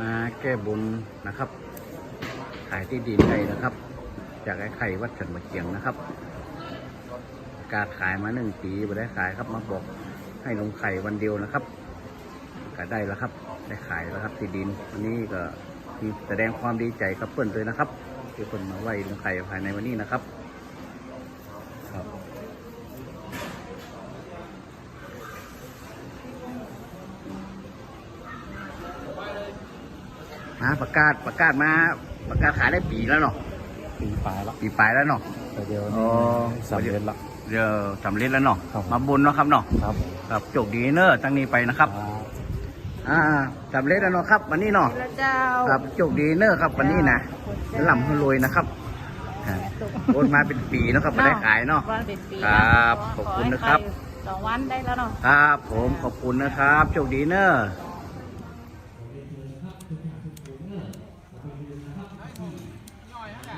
มาแก้บนนะครับ ขายที่ดินได้นะครับ จากไอ้ไข่วัดฉันมาเกียงนะครับ การขายมาหนึ่งปีไม่ได้ขายครับมาบอกให้ลงไข่วันเดียวนะครับก็ได้แล้วครับ ได้ขายแล้วครับที่ดินวันนี้ก็มีแสดงความดีใจกับเปิ้นเลยนะครับที่เปิ้นมาไหวลงไข่ภายในวันนี้นะครับ มาประกาศประกาศมาประกาศขายได้ปีแล้วเนาะปีปลายละปีปลายแล้วเนาะแต่เดียวอ๋นี้อสำเร็จละเดี๋ยวสำเร็จแล้วเนาะครับมาบุญเนาะครับเนาะครับครับโชคดีเนอะตั้งนี้ไปนะครับอ่าสำเร็จแล้วเนาะครับ วันนี้เนาะพระเจ้าครับโชคดีเนอะครับวันนี้นะหล่ำให้รวยนะครับอ่าโอนมาเป็นปีแล้วครับไม่ได้ขายเนาะวันเป็นปีครับขอบคุณนะครับขอให้ใสองวันได้แล้วเนาะครับ ผมขอบคุณนะครับโชคดีเนอ ย่อยฮะ